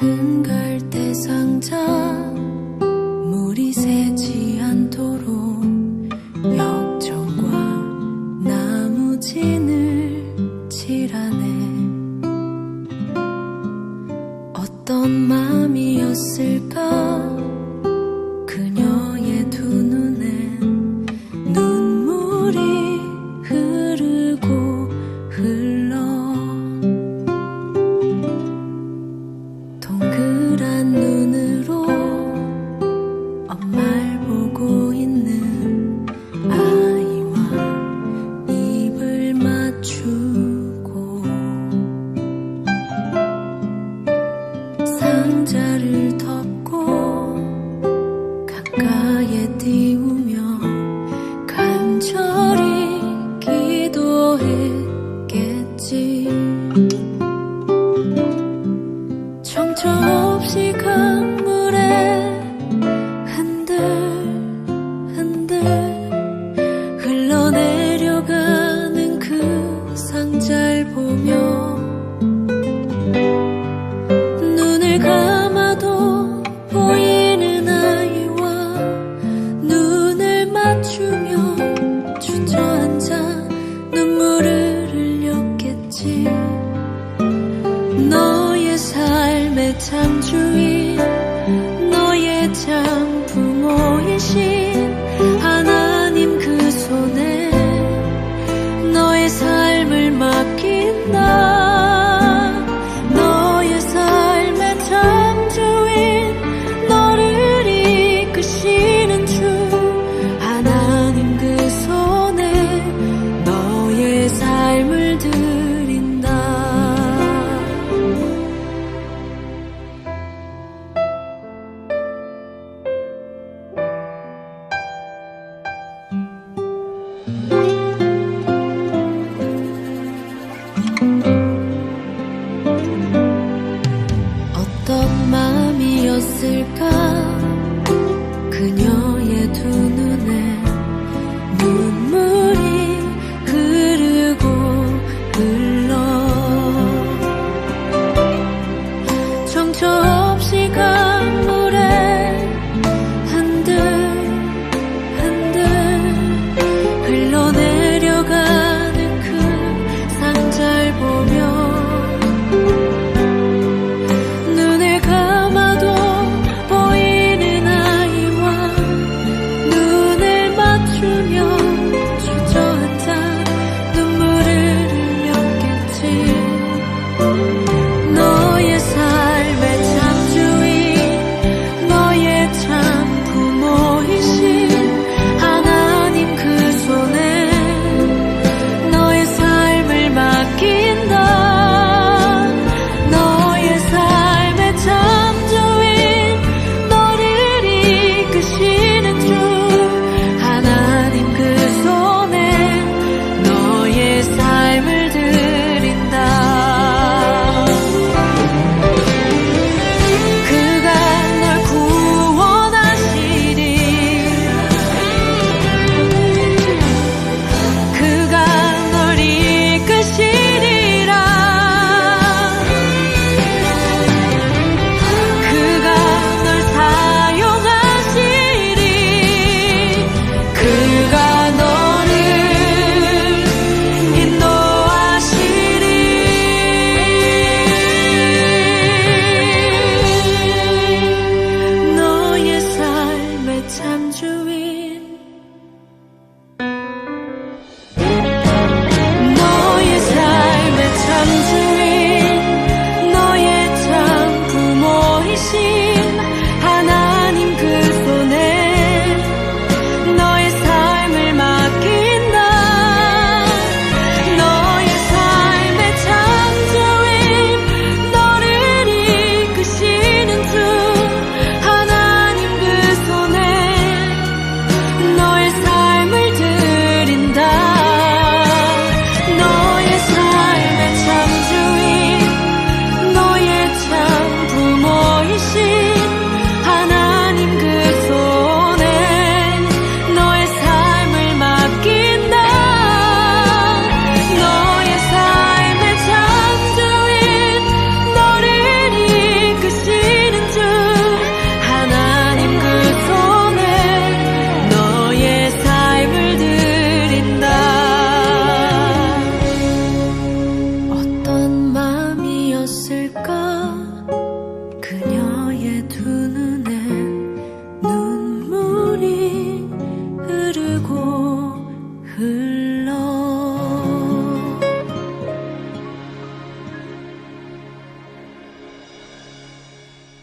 큰 갈대 상자 물이 새지 않도록 역정과 나무진을 칠하네. 어떤 마음이었을 상자를 덮고 가까이에 띄우며 간절히 기도했겠지. 주인 너의 장.